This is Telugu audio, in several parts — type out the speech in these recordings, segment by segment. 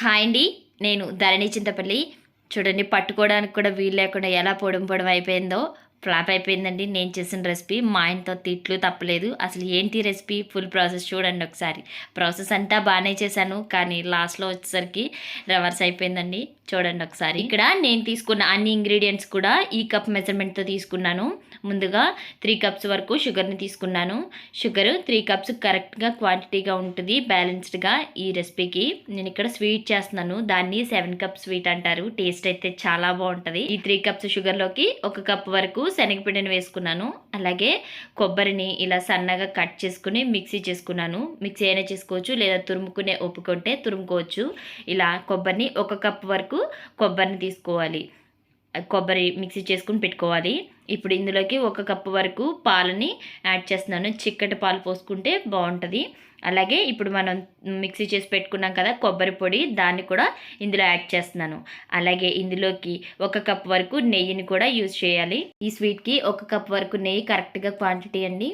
హాయ్ అండి. నేను ధరణి చింతపల్లి. చూడండి పట్టుకోవడానికి కూడా వీలు లేకుండా ఎలా పొడం పొడం అయిపోయిందో ఫ్లాప్ అయిపోయిందండి. నేను చేసిన రెసిపీ మా ఆయనతో తిట్లు తప్పలేదు. అసలు ఏంటి రెసిపీ? ఫుల్ ప్రాసెస్ చూడండి ఒకసారి. ప్రాసెస్ అంతా బాగానే చేశాను. కానీ లాస్ట్లో వచ్చేసరికి రివర్స్ అయిపోయిందండి. చూడండి ఒకసారి. ఇక్కడ నేను తీసుకున్న అన్ని ఇంగ్రీడియంట్స్ కూడా ఈ కప్ మెజర్మెంట్తో తీసుకున్నాను. ముందుగా త్రీ కప్స్ వరకు షుగర్ని తీసుకున్నాను. షుగర్ త్రీ కప్స్ కరెక్ట్గా క్వాంటిటీగా ఉంటుంది. బ్యాలెన్స్డ్గా ఈ రెసిపీకి. నేను ఇక్కడ స్వీట్ చేస్తున్నాను. దాన్ని సెవెన్ కప్ స్వీట్ అంటారు. టేస్ట్ అయితే చాలా బాగుంటుంది. ఈ త్రీ కప్స్ షుగర్లోకి ఒక కప్ వరకు శనగపిండిని వేసుకున్నాను. అలాగే కొబ్బరిని ఇలా సన్నగా కట్ చేసుకుని మిక్సీ చేసుకున్నాను. మిక్సీ అయినా చేసుకోవచ్చు లేదా తురుముకునే ఒప్పుకుంటే తురుముకోవచ్చు. ఇలా కొబ్బరిని ఒక కప్ వరకు కొబ్బరిని తీసుకోవాలి. కొబ్బరి మిక్సీ చేసుకుని పెట్టుకోవాలి. ఇప్పుడు ఇందులోకి ఒక కప్పు వరకు పాలని యాడ్ చేస్తున్నాను. చిక్కటి పాలు పోసుకుంటే బాగుంటుంది. అలాగే ఇప్పుడు మనం మిక్సీ చేసి పెట్టుకున్నాం కదా కొబ్బరి పొడి దాన్ని కూడా ఇందులో యాడ్ చేస్తున్నాను. అలాగే ఇందులోకి ఒక కప్ వరకు నెయ్యిని కూడా యూజ్ చేయాలి. ఈ స్వీట్కి ఒక కప్ వరకు నెయ్యి కరెక్ట్గా క్వాంటిటీ అండి.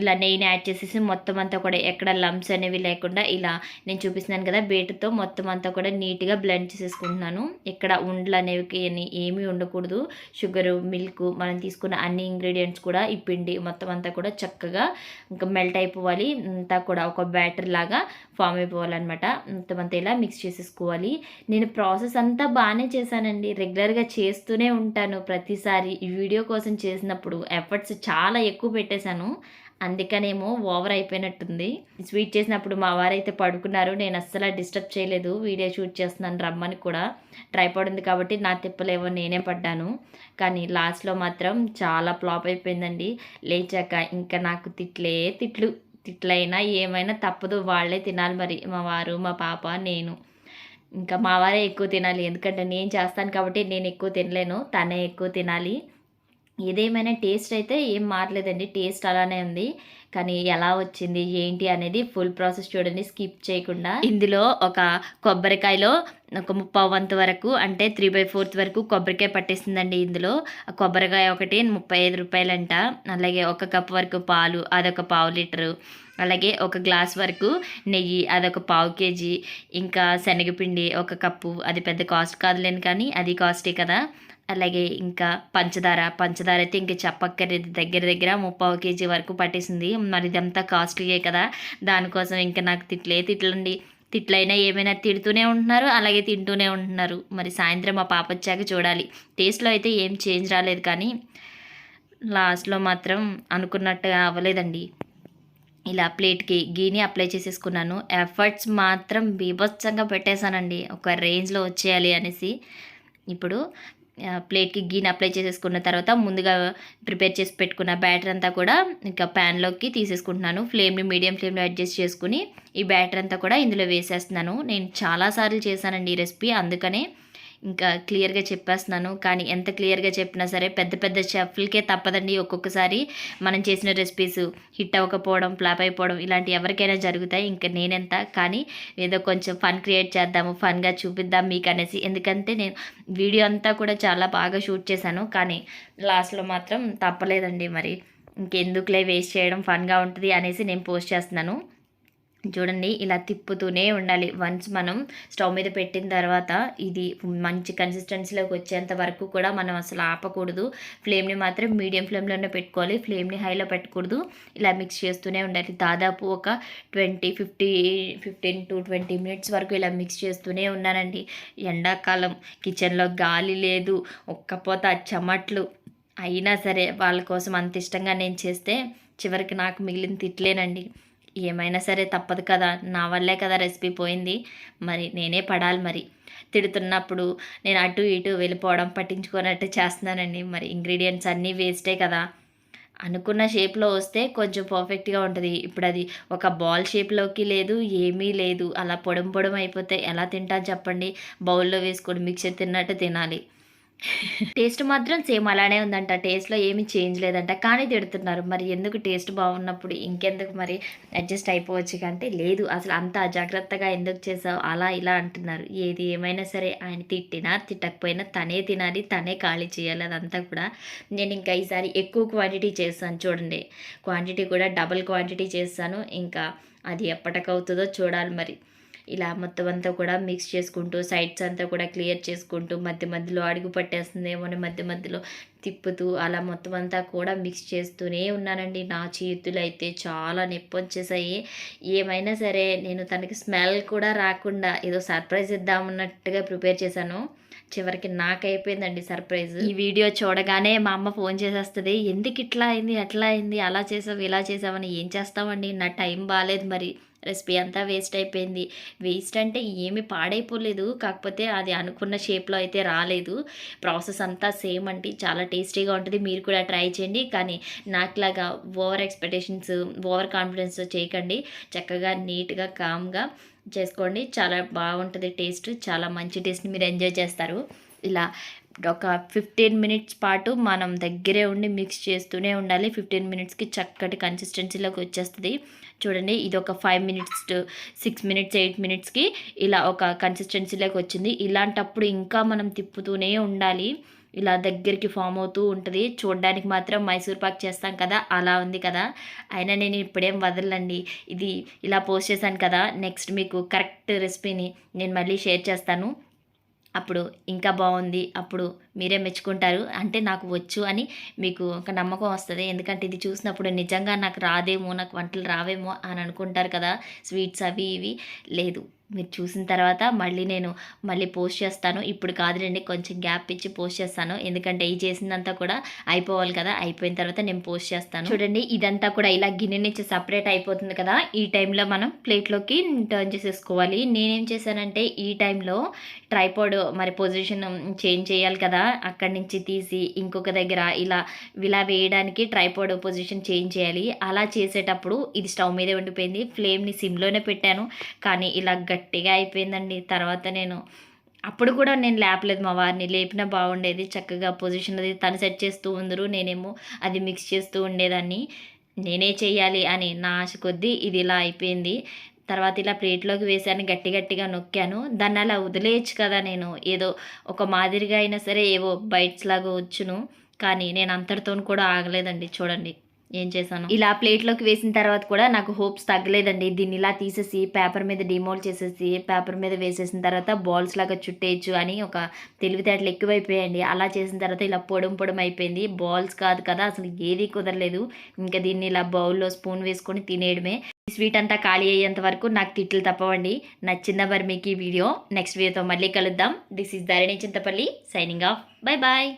ఇలా నెయ్యిని యాడ్ చేసేసి మొత్తం అంతా కూడా ఎక్కడ లంప్స్ అనేవి లేకుండా ఇలా నేను చూపిస్తున్నాను కదా బేటతో మొత్తం అంతా కూడా నీట్గా బ్లెండ్ చేసేసుకుంటున్నాను. ఇక్కడ ఉండలు అనేవి ఏమీ ఉండకూడదు. షుగరు మిల్క్ మనం తీసుకున్న అన్ని ఇంగ్రీడియంట్స్ కూడా ఈ పిండి మొత్తం అంతా కూడా చక్కగా ఇంకా మెల్ట్ అయిపోవాలి. అంతా కూడా ఒక బ్యాటర్ లాగా ఫామ్ అయిపోవాలన్నమాట. మొత్తం అంతా ఇలా మిక్స్ చేసేసుకోవాలి. నేను ప్రాసెస్ అంతా బాగానే చేశానండి. రెగ్యులర్గా చేస్తూనే ఉంటాను ప్రతిసారి. ఈ వీడియో కోసం చేసినప్పుడు ఎఫర్ట్స్ చాలా ఎక్కువ పెట్టేశాను. అందుకనేమో ఓవర్ అయిపోయినట్టుంది. స్వీట్ చేసినప్పుడు మా వారైతే పడుకున్నారు. నేను అస్సలు డిస్టర్బ్ చేయలేదు. వీడియో షూట్ చేస్తున్నాను రమ్మని కూడా. ట్రైపాడ్ ఉంది కాబట్టి నా తిప్పలేవో నేనే పడ్డాను. కానీ లాస్ట్లో మాత్రం చాలా ఫ్లాప్ అయిపోయిందండి. లేచాక ఇంకా నాకు తిట్లే తిట్లు. తిట్లైనా ఏమైనా తప్పదు. వాళ్ళే తినాలి మరి. మా వారు మా పాప నేను. ఇంకా మా వారే ఎక్కువ తినాలి. ఎందుకంటే నేను చేస్తాను కాబట్టి నేను ఎక్కువ తినలేను. తనే ఎక్కువ తినాలి. ఏదేమైనా టేస్ట్ అయితే ఏం మారలేదండి. టేస్ట్ అలానే ఉంది. కానీ ఎలా వచ్చింది ఏంటి అనేది ఫుల్ ప్రాసెస్ చూడండి. స్కిప్ చేయకుండా. ఇందులో ఒక కొబ్బరికాయలో ఒక ముప్పావు వంతు వరకు అంటే త్రీ బై ఫోర్త్ వరకు కొబ్బరికాయ పట్టేసిందండి ఇందులో. కొబ్బరికాయ ఒకటి ముప్పై ఐదు రూపాయలంట. అలాగే ఒక కప్ వరకు పాలు అదొక పావు లీటరు. అలాగే ఒక గ్లాస్ వరకు నెయ్యి అదొక పావు కేజీ ఇంకా శనగపిండి ఒక కప్పు. అది పెద్ద కాస్ట్ కాదులేని కానీ అది కాస్టే కదా. అలాగే ఇంకా పంచదార పంచదార అయితే ఇంక చెప్పక్కర్లేదు. దగ్గర దగ్గర ముప్పావు కేజీ వరకు పట్టేసింది. మరి ఇదంతా కాస్ట్లీయే కదా. దానికోసం ఇంకా నాకు తిట్లే తిట్లండి. తిట్లైనా ఏమైనా తిడుతూనే ఉంటున్నారు అలాగే తింటూనే ఉంటున్నారు. మరి సాయంత్రం మా పాప వచ్చాక చూడాలి. టేస్ట్లో అయితే ఏం చేంజ్ రాలేదు కానీ లాస్ట్లో మాత్రం అనుకున్నట్టుగా అవ్వలేదండి. ఇలా ప్లేట్కి గీని అప్లై చేసేసుకున్నాను. ఎఫర్ట్స్ మాత్రం బీభత్సంగా పెట్టేశానండి. ఒక రేంజ్లో వచ్చేయాలి అనేసి. ఇప్పుడు ప్లేట్కి గీని అప్లై చేసేసుకున్న తర్వాత ముందుగా ప్రిపేర్ చేసి పెట్టుకున్న బ్యాటర్ అంతా కూడా ఇంకా ప్యాన్లోకి తీసేసుకుంటున్నాను. ఫ్లేమ్ని మీడియం ఫ్లేమ్లో అడ్జస్ట్ చేసుకుని ఈ బ్యాటర్ అంతా కూడా ఇందులో వేసేస్తున్నాను. నేను చాలాసార్లు చేశానండి ఈ రెసిపీ. అందుకనే ఇంకా క్లియర్గా చెప్పేస్తున్నాను. కానీ ఎంత క్లియర్గా చెప్పినా సరే పెద్ద పెద్ద షెఫ్లకే తప్పదండి ఒక్కొక్కసారి మనం చేసిన రెసిపీస్. హిట్ అవ్వకపోవడం ఫ్లాప్ అయిపోవడం ఇలాంటి ఎవరికైనా జరుగుతాయి. ఇంకా నేనెంత? కానీ ఏదో కొంచెం ఫన్ క్రియేట్ చేద్దాము ఫన్గా చూపిద్దాం మీకు అనేసి ఎందుకంటే నేను వీడియో అంతా కూడా చాలా బాగా షూట్ చేశాను. కానీ లాస్ట్లో మాత్రం తప్పలేదండి మరి. ఇంకెందుకులే వేస్ట్ చేయడం ఫన్గా ఉంటుంది అనేసి నేను పోస్ట్ చేస్తున్నాను. చూడండి ఇలా తిప్పుతూనే ఉండాలి. వన్స్ మనం స్టవ్ మీద పెట్టిన తర్వాత ఇది మంచి కన్సిస్టెన్సీలోకి వచ్చేంత వరకు కూడా మనం అసలు ఆపకూడదు. ఫ్లేమ్ని మాత్రం మీడియం ఫ్లేమ్లోనే పెట్టుకోవాలి. ఫ్లేమ్ని హైలో పెట్టకూడదు. ఇలా మిక్స్ చేస్తూనే ఉండాలి. దాదాపు ఒక twenty fifty fifteen to twenty minutes వరకు ఇలా మిక్స్ చేస్తూనే ఉన్నానండి. ఎండాకాలం కిచెన్లో గాలి లేదు ఒక్కపోత చెమట్లు అయినా సరే వాళ్ళ కోసం అంత ఇష్టంగా నేను చేస్తే చివరికి నాకు మిగిలిన తిట్లేనండి. ఏమైనా సరే తప్పదు కదా నా వల్లే కదా రెసిపీ పోయింది. మరి నేనే పడాలి మరి. తిడుతున్నప్పుడు నేను అటు ఇటు వెళ్ళిపోవడం పట్టించుకున్నట్టు చేస్తున్నానండి. మరి ఇంగ్రీడియంట్స్ అన్నీ వేస్టే కదా. అనుకున్న షేప్లో వస్తే కొంచెం పర్ఫెక్ట్గా ఉంటుంది. ఇప్పుడు అది ఒక బాల్ షేప్లోకి లేదు ఏమీ లేదు. అలా పొడం పొడం అయిపోతే ఎలా తింటా చెప్పండి? బౌల్లో వేసుకొని మిక్చర్ తిన్నట్టు తినాలి. టేస్ట్ మాత్రం సేమ్ అలానే ఉందంట. టేస్ట్లో ఏమీ చేంజ్ లేదంట. కానీ తిడుతున్నారు. మరి ఎందుకు టేస్ట్ బాగున్నప్పుడు ఇంకెందుకు మరి అడ్జస్ట్ అయిపోవచ్చు అంటే లేదు. అసలు అంత అజాగ్రత్తగా ఎందుకు చేసావు? అలా ఇలా అంటున్నారు. ఏది ఏమైనా సరే ఆయన తిట్టినా తిట్టకపోయినా తనే తినాలి తనే ఖాళీ చేయాలి అదంతా కూడా నేను ఇంకా ఈసారి ఎక్కువ క్వాంటిటీ చేస్తాను చూడండి. క్వాంటిటీ కూడా డబుల్ క్వాంటిటీ చేస్తాను. ఇంకా అది ఎప్పటికవుతుందో చూడాలి మరి. ఇలా మొత్తం అంతా కూడా మిక్స్ చేసుకుంటూ సైడ్స్ అంతా కూడా క్లియర్ చేసుకుంటూ మధ్య మధ్యలో అడుగు పట్టేస్తుందేమో అని మధ్య మధ్యలో తిప్పుతూ అలా మొత్తం అంతా కూడా మిక్స్ చేస్తూనే ఉన్నానండి. నా చేతులు అయితే చాలా నొప్పి వచ్చేసాయి ఏమైనా సరే నేను తనకి స్మెల్ కూడా రాకుండా ఏదో సర్ప్రైజ్ ఇద్దామన్నట్టుగా ప్రిపేర్ చేశాను. చివరికి నాకు అయిపోయిందండి సర్ప్రైజ్ ఈ వీడియో చూడగానే మా అమ్మ ఫోన్ చేసేస్తుంది ఎందుకు ఇట్లా అయింది అట్లా అయింది అలా చేసావు ఇలా చేసావని ఏం చేస్తామండి నా టైం బాగాలేదు మరి. రెసిపీ అంతా వేస్ట్ అయిపోయింది. వేస్ట్ అంటే ఏమి పాడైపోలేదు. కాకపోతే అది అనుకున్న షేప్లో అయితే రాలేదు. ప్రాసెస్ అంతా సేమ్ అండి. చాలా టేస్టీగా ఉంటుంది. మీరు కూడా ట్రై చేయండి. కానీ నాకులాగా ఓవర్ ఎక్స్పెక్టేషన్స్ ఓవర్ కాన్ఫిడెన్స్ చేయకండి. చక్కగా నీట్గా కామ్గా చేసుకోండి. చాలా బాగుంటుంది టేస్ట్. చాలా మంచి టేస్ట్ని మీరు ఎంజాయ్ చేస్తారు. ఇలా ఒక ఫిఫ్టీన్ మినిట్స్ పాటు మనం దగ్గరే ఉండి మిక్స్ చేస్తూనే ఉండాలి. ఫిఫ్టీన్ మినిట్స్కి చక్కటి కన్సిస్టెన్సీలోకి వచ్చేస్తుంది. చూడండి ఇది ఒక five minutes six minutes eight మినిట్స్కి ఇలా ఒక కన్సిస్టెన్సీలోకి వచ్చింది. ఇలాంటప్పుడు ఇంకా మనం తిప్పుతూనే ఉండాలి. ఇలా దగ్గరికి ఫామ్ అవుతూ ఉంటుంది. చూడడానికి మాత్రం మైసూర్ పాక్ చేస్తాం కదా అలా ఉంది కదా. అయినా నేను ఇప్పుడేం వదలండి ఇది ఇలా పోస్ట్ చేశాను కదా నెక్స్ట్ మీకు కరెక్ట్ రెసిపీని నేను మళ్ళీ షేర్ చేస్తాను. అప్పుడు ఇంకా బాగుంది అప్పుడు మీరే మెచ్చుకుంటారు. అంటే నాకు వచ్చు అని మీకు ఒక నమ్మకం వస్తుంది. ఎందుకంటే ఇది చూసినప్పుడు నిజంగా నాకు రాదేమో నాకు వంటలు రావేమో అని అనుకుంటారు కదా. స్వీట్స్ అవి ఇవి లేదు. మీరు చూసిన తర్వాత మళ్ళీ నేను మళ్ళీ పోస్ట్ చేస్తాను. ఇప్పుడు కాదులేండి కొంచెం గ్యాప్ ఇచ్చి పోస్ట్ చేస్తాను. ఎందుకంటే ఈ చేసిందంతా కూడా అయిపోవాలి కదా. అయిపోయిన తర్వాత నేను పోస్ట్ చేస్తాను. చూడండి ఇదంతా కూడా ఇలా గిన్నె నుంచి సపరేట్ అయిపోతుంది కదా. ఈ టైంలో మనం ప్లేట్లోకి టర్న్ చేసేసుకోవాలి. నేనేం చేశానంటే ఈ టైంలో ట్రైపాడ్ మరి పొజిషన్ చేంజ్ చేయాలి కదా. అక్కడి నుంచి తీసి ఇంకొక దగ్గర ఇలా ఇలా వేయడానికి ట్రైపాడ్ పొజిషన్ చేంజ్ చేయాలి. అలా చేసేటప్పుడు ఇది స్టవ్ మీదే ఉండిపోయింది. ఫ్లేమ్ని సిమ్లోనే పెట్టాను. కానీ ఇలా గట్టిగా అయిపోయిందండి. తర్వాత నేను అప్పుడు కూడా నేను లేపలేదు. మా వారిని లేపినా బాగుండేది. చక్కగా పొజిషన్ అది తను సెట్ చేస్తూ ఉందరు. నేనేమో అది మిక్స్ చేస్తూ ఉండేదాన్ని. నేనే చేయాలి అని నా ఆశ కొద్దీ ఇది ఇలా అయిపోయింది. తర్వాత ఇలా ప్లేట్లోకి వేసాను గట్టి గట్టిగా నొక్కాను. దాన్ని అలా వదిలేయచ్చు కదా నేను. ఏదో ఒక మాదిరిగా అయినా సరే ఏవో బైట్స్ లాగా వచ్చును. కానీ నేను అంతటితో కూడా ఆగలేదండి. చూడండి ఏం చేశాను? ఇలా ప్లేట్లోకి వేసిన తర్వాత కూడా నాకు హోప్స్ తగ్గలేదండి. దీన్ని ఇలా తీసేసి పేపర్ మీద డిమోల్డ్ చేసేసి పేపర్ మీద వేసేసిన తర్వాత బాల్స్ లాగా చుట్టేయచ్చు అని ఒక తెలివితేటలు ఎక్కువైపోయాయండి. అలా చేసిన తర్వాత ఇలా పొడం పొడం అయిపోయింది. బాల్స్ కాదు కదా అసలు ఏది కుదరలేదు. ఇంకా దీన్ని ఇలా బౌల్లో స్పూన్ వేసుకొని తినేయడమే. ఈ స్వీట్ అంతా ఖాళీ అయ్యేంత వరకు నాకు తిట్లు తప్పవండి. నచ్చిందా మరి మీకు ఈ వీడియో? నెక్స్ట్ వీడియోతో మళ్ళీ కలుద్దాం. This is Dharani Chintapalli signing off bye bye